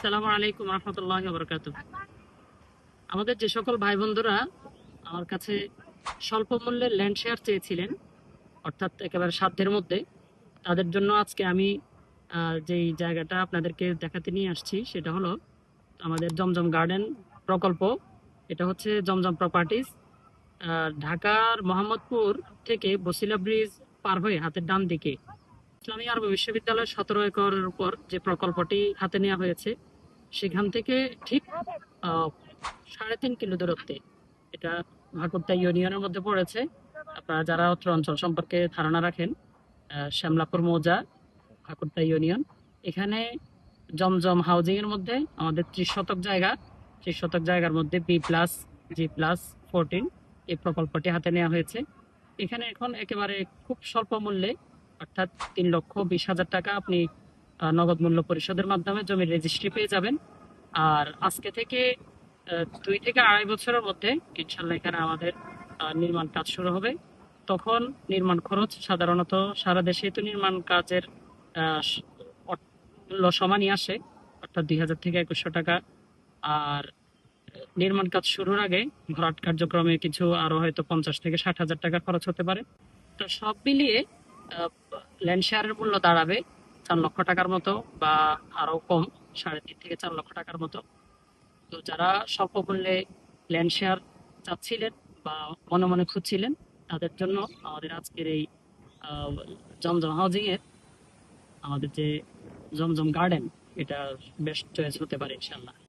আসসালামু আলাইকুম রহমতুল্লাহ বরকাত আমাদের যে সকল ভাই বন্ধুরা আমার কাছে স্বল্প মূল্যের ল্যান্ড শেয়ার চেয়েছিলেন, অর্থাৎ একেবারে সাধ্যের মধ্যে, তাদের জন্য আজকে আমি যেই জায়গাটা আপনাদেরকে দেখাতে নিয়ে আসছি সেটা হলো আমাদের জমজম গার্ডেন প্রকল্প। এটা হচ্ছে জমজম প্রপার্টিজ ঢাকার মোহাম্মদপুর থেকে বসিলা ব্রিজ পার হয়ে হাতের ডান দিকে। ইসলামী আরব বিশ্ববিদ্যালয়ের সতেরো একরের উপর যে প্রকল্পটি হাতে নেওয়া হয়েছে সেখান থেকে ঠিক সাড়ে তিন কিলো দূরত্বে। এটা ভাকুরটা ইউনিয়নের মধ্যে পড়েছে। আপনারা যারা অত্র অঞ্চল সম্পর্কে ধারণা রাখেন শ্যামলাপুর মৌজা ভাকুরটা ইউনিয়ন, এখানে জমজম হাউজিং এর মধ্যে আমাদের ত্রিশ শতক জায়গা। ত্রিশ শতক জায়গার মধ্যে B plus, G plus, fourteen এই প্রকল্পটি হাতে নেওয়া হয়েছে। এখানে এখন একেবারে খুব স্বল্প মূল্যে, অর্থাৎ তিন লক্ষ বিশ হাজার টাকা আপনি নগদ মূল্য পরিশোধের মাধ্যমে জমির রেজিস্ট্রি পেয়ে যাবেন। আর আজকে থেকে দুই থেকে আড়াই বছরের মধ্যে ইনশাল্লাহ এখানে আমাদের নির্মাণ কাজ শুরু হবে। তখন নির্মাণ খরচ সাধারণত সারা দেশে তো নির্মাণ কাজের মূল্য সমানই আসে, অর্থাৎ দুই হাজার থেকে একুশশো টাকা। আর নির্মাণ কাজ শুরুর আগে ভরাট কার্যক্রমে কিছু আরও হয়তো পঞ্চাশ থেকে ষাট হাজার টাকা খরচ হতে পারে। তো সব মিলিয়ে ল্যান্ড শেয়ারের মূল্য দাঁড়াবে চার লক্ষ টাকার মতো বা আরও কম, সাড়ে তিন থেকে চার লক্ষ টাকার মতো। তো যারা স্বল্প মূল্যে ল্যান্ড শেয়ার চাচ্ছিলেন বা মনে মনে খুঁজছিলেন, তাদের জন্য আমাদের আজকের এই জমজম হাউজিং এর আমাদের যে জমজম গার্ডেন এটা বেস্ট চয়েস হতে পারে ইনশাল্লাহ